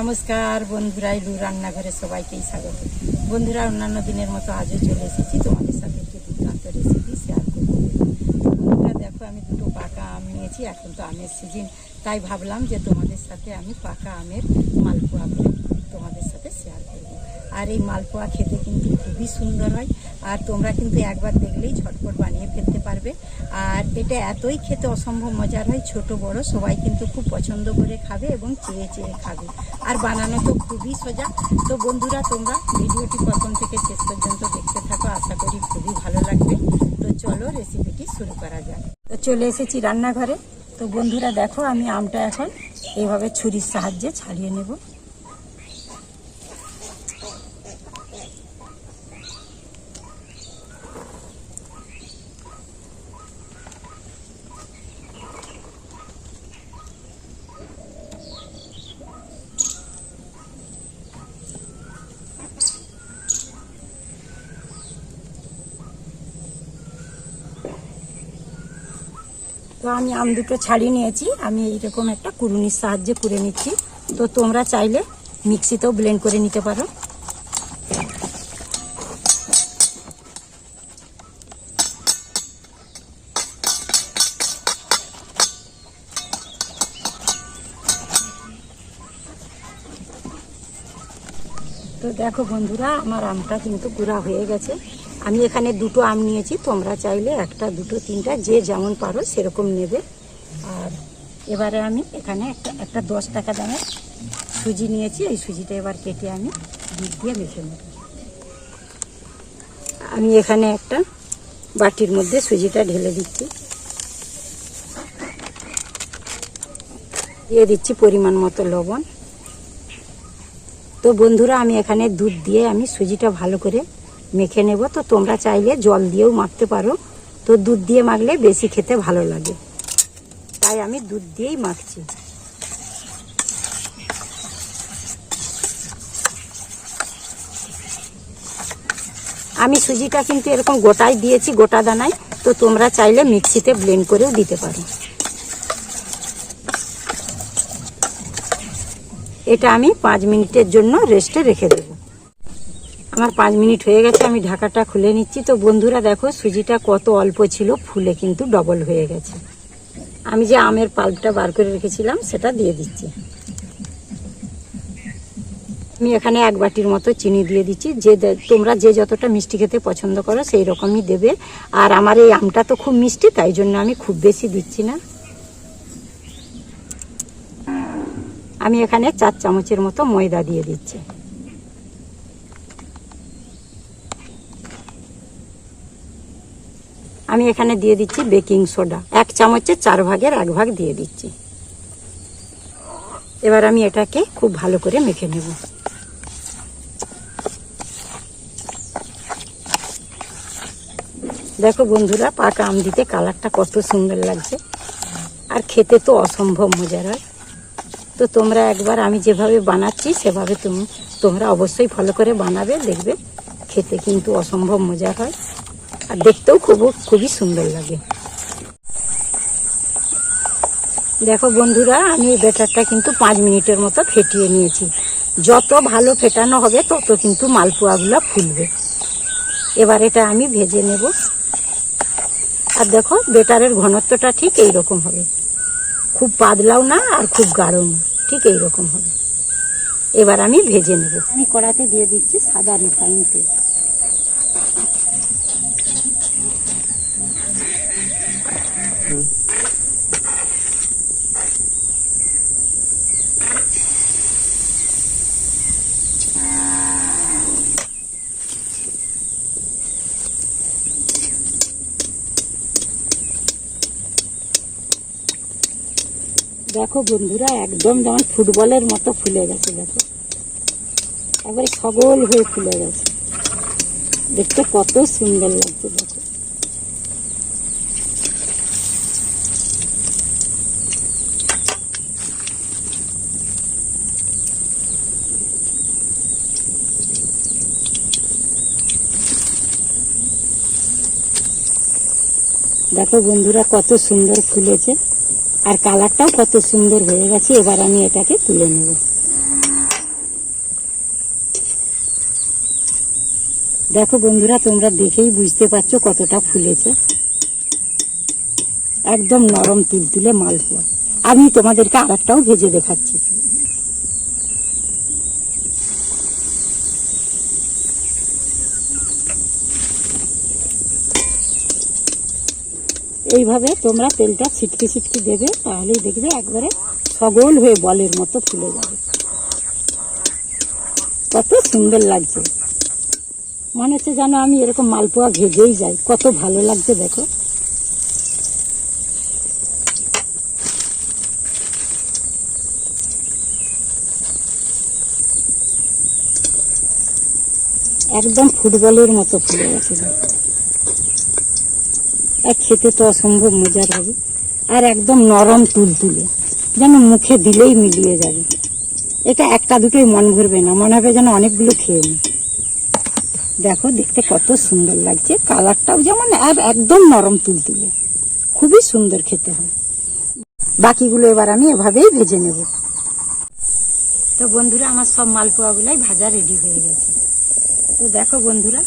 নমস্কার বন্ধুরা, ইলু রান্নাঘরে সবাইকেই স্বাগত। বন্ধুরা, অন্যান্য দিনের মতো আজও চলে এসেছি। তোমাদের সাথে একটি দুর্দান্ত রেসিপি শেয়ার করব। বন্ধুরা, দেখো, আমি দুটো পাকা আম নিয়েছি, এখন তো আমের সিজন তাই ভাবলাম যে তোমাদের সাথে আমি পাকা আমের মালপোয়া তোমাদের সাথে শেয়ার করব। আর এই মালপোয়া খেতে কিন্তু খুবই সুন্দর হয়, আর তোমরা কিন্তু একবার দেখলেই ঝটপট বানিয়ে ফেলতে পারবে। আর এটা এতই খেতে অসম্ভব মজার হয়, ছোট বড়, সবাই কিন্তু খুব পছন্দ করে খাবে এবং চেয়ে চেয়ে খাবে। আর বানানো তো খুবই সোজা। তো বন্ধুরা, তোমরা ভিডিওটি প্রথম থেকে শেষ পর্যন্ত দেখতে থাকো, আশা করি খুবই ভালো লাগবে। তো চলো রেসিপিটি শুরু করা যাক। তো চলে এসেছি রান্নাঘরে। তো বন্ধুরা, দেখো আমি আমটা এখন এইভাবে ছুরির সাহায্যে ছাড়িয়ে নেব। তো আমি আম দুটো ছাড়িয়ে নিয়েছি। আমি এইরকম একটা কুড়ুনির সাহায্যে করে নিচ্ছি। তো তোমরা চাইলে মিক্সিতেও ব্লেন্ড করে নিতে পারো। তো দেখো বন্ধুরা, আমার আমটা কিন্তু গুঁড়া হয়ে গেছে। আমি এখানে দুটো আম নিয়েছি, তোমরা চাইলে একটা, দুটো, তিনটা, যে যেমন পারো সেরকম নেবে। আর এবারে আমি এখানে একটা একটা দশ টাকা দামের সুজি নিয়েছি, এই সুজিটা এবার কেটে আমি দুধ দিয়ে মেখে নেব। আমি এখানে একটা বাটির মধ্যে সুজিটা ঢেলে দিচ্ছি। দিয়ে দিচ্ছি পরিমাণ মতো লবণ। তো বন্ধুরা, আমি এখানে দুধ দিয়ে আমি সুজিটা ভালো করে মেখে নেব। তো তোমরা চাইলে জল দিয়েও মাখতে পারো। তো দুধ দিয়ে মাখলে বেশি খেতে ভালো লাগে। তাই আমি দুধ দিয়েই মাখছি। আমি সুজিটা কিন্তু এরকম গোটাই দিয়েছি, গোটা দানায়। তো তোমরা চাইলে মিক্সিতে ব্লেন্ড করেও দিতে পারো। এটা আমি পাঁচ মিনিটের জন্য রেস্টে রেখে দেব। আমার পাঁচ মিনিট হয়ে গেছে, আমি ঢাকাটা খুলে নিচ্ছি। তো বন্ধুরা দেখো, সুজিটা কত অল্প ছিল, ফুলে কিন্তু ডবল হয়ে গেছে। আমি যে আমের পাল্পটা বার করে রেখেছিলাম, সেটা দিয়ে দিচ্ছি। আমি এখানে এক বাটির মতো চিনি দিয়ে দিচ্ছি। যে তোমরা যে যতটা মিষ্টি খেতে পছন্দ করো, সেই রকমই দেবে। আর আমার এই আমটা তো খুব মিষ্টি, তাই জন্য আমি খুব বেশি দিচ্ছি না। আমি এখানে চার চামচের মতো ময়দা দিয়ে দিচ্ছি। আমি এখানে দিয়ে দিচ্ছি বেকিং সোডা। এক চামচের চার ভাগের এক ভাগ দিয়ে দিচ্ছি। এবার আমি এটাকে খুব ভালো করে মেখে নেব। দেখো বন্ধুরা, পাকা আম দিতে কালারটা কত সুন্দর লাগছে। আর খেতে তো অসম্ভব মজার হয়। তো তোমরা একবার আমি যেভাবে বানাচ্ছি, সেভাবে তুমি, তোমরা অবশ্যই ফলো করে বানাবে, দেখবে খেতে কিন্তু অসম্ভব মজা হয়। আর দেখতেও খুব, খুবই সুন্দর লাগে। দেখো বন্ধুরা, আমি ব্যাটারটা কিন্তু পাঁচ মিনিটের মতো ফেটিয়ে নিয়েছি। যত ভালো ফেটানো হবে, তত কিন্তু মালপোয়াগুলো ফুলবে। এবার এটা আমি ভেজে নেব। আর দেখো বেটারের ঘনত্বটা ঠিক এই রকম হবে। খুব পাতলাও না, আর খুব গাঢ় না। ঠিক এই রকম হবে। এবার আমি ভেজে নেব। আমি কড়াতে দিয়ে দিচ্ছি সাদা রিফাইন তেল দেখো বন্ধুরা, একদম যেমন ফুটবলের মতো ফুলে গেছে, দেখো। একবারে সগল হয়ে ফুলে গেছে। দেখতে কত সুন্দর লাগছে, দেখো। দেখো বন্ধুরা, কত সুন্দর ফুলেছে। আর কালারটাও কত সুন্দর হয়ে গেছে। এবার আমি এটাকে তুলে নেব। দেখো বন্ধুরা, তোমরা দেখেই বুঝতে পারছ কতটা ফুলেছে। একদম নরম তুলতুলে মালপোয়া। আমি তোমাদেরকে আর একটাও ভেজে দেখাচ্ছি। এইভাবে তোমরা তেলটা ছিটকে ছিটকে দেবে, তাহলেই দেখবে একবারে সগল হয়ে বলের মতো ফুলে যাবে। কত সুন্দর লাগছে। মনে হচ্ছে যেন আমি এরকম মালপোয়া ভেজেই যাই, কত ভালো লাগছে দেখো। একদম ফুটবলের মতো ফুলে গেছে দেখো। খেতে তো অসম্ভব মজার হবে। আর একদম নরম তুলতুলে যেন মুখে দিলেই মিলিয়ে যাবে। এটা একটা দুটোই মন ভরবে না, মনে হবে যেন অনেকগুলো খেয়ে নি। দেখো, দেখতে কত সুন্দর লাগছে। কালারটাও যেমন আর একদম নরম তুলতুলে খুবই সুন্দর খেতে হয়। বাকিগুলো এবার আমি এভাবেই ভেজে নেব। তো বন্ধুরা, আমার সব মালপোয়াগুলাই ভাজা রেডি হয়ে গেছে। তো দেখো বন্ধুরা,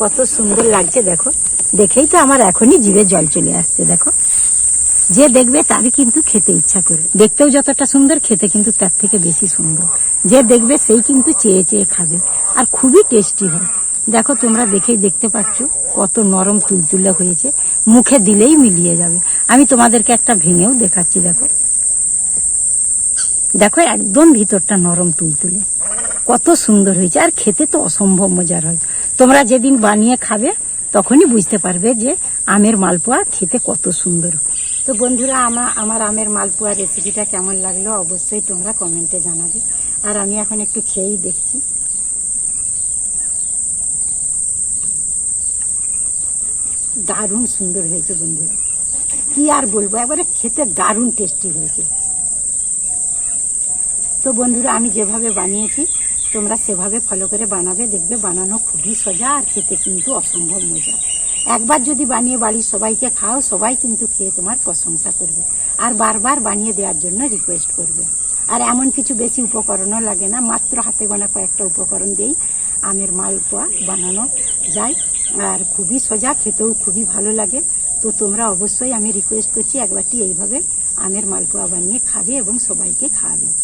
কত সুন্দর লাগছে, দেখো। দেখেই তো আমার এখনই জিভে জল চলে আসছে, দেখো। যে দেখবে তারই কিন্তু খেতে ইচ্ছা করবে দেখতেও যতটা সুন্দর, খেতে কিন্তু তার থেকে বেশি সুন্দর। যে দেখবে সেই কিন্তু চেয়ে চেয়ে খাবে। আর খুবই টেস্টি হয়। দেখো, তোমরা দেখেই দেখতে পাচ্ছ কত নরম তুলতুলে হয়েছে। মুখে দিলেই মিলিয়ে যাবে। আমি তোমাদেরকে একটা ভেঙেও দেখাচ্ছি, দেখো। দেখো, একদম ভিতরটা নরম তুলতুলে। কত সুন্দর হয়েছে। আর খেতে তো অসম্ভব মজার হয়। তোমরা যেদিন বানিয়ে খাবে তখনই বুঝতে পারবে যে আমের মালপোয়া খেতে কত সুন্দর। তো বন্ধুরা আমার আমার আমের মালপোয়া রেসিপিটা কেমন লাগল অবশ্যই তোমরা কমেন্টে জানাবে। আর আমি এখন একটু খেয়েই দেখছি। দারুণ সুন্দর হয়েছে বন্ধুরা। কি আর বলব, একবারে খেতে দারুণ টেস্টি হয়েছে। তো বন্ধুরা, আমি যেভাবে বানিয়েছি তোমরা সেভাবে ফলো করে বানাবে, দেখবে বানানো খুবই সোজা আর খেতে কিন্তু অসম্ভব মজা। একবার যদি বানিয়ে বাড়ির সবাইকে খাও, সবাই কিন্তু খেয়ে তোমার প্রশংসা করবে। আর বারবার বানিয়ে দেওয়ার জন্য রিকোয়েস্ট করবে। আর এমন কিছু বেশি উপকরণও লাগে না, মাত্র হাতে গোনা কয়েকটা উপকরণ দিয়েই আমের মালপোয়া বানানো যায়। আর খুবই সোজা, খেতেও খুবই ভালো লাগে। তো তোমরা অবশ্যই আমি রিকোয়েস্ট করছি, একবারটি এইভাবে আমের মালপোয়া বানিয়ে খাবে এবং সবাইকে খাওয়াবে।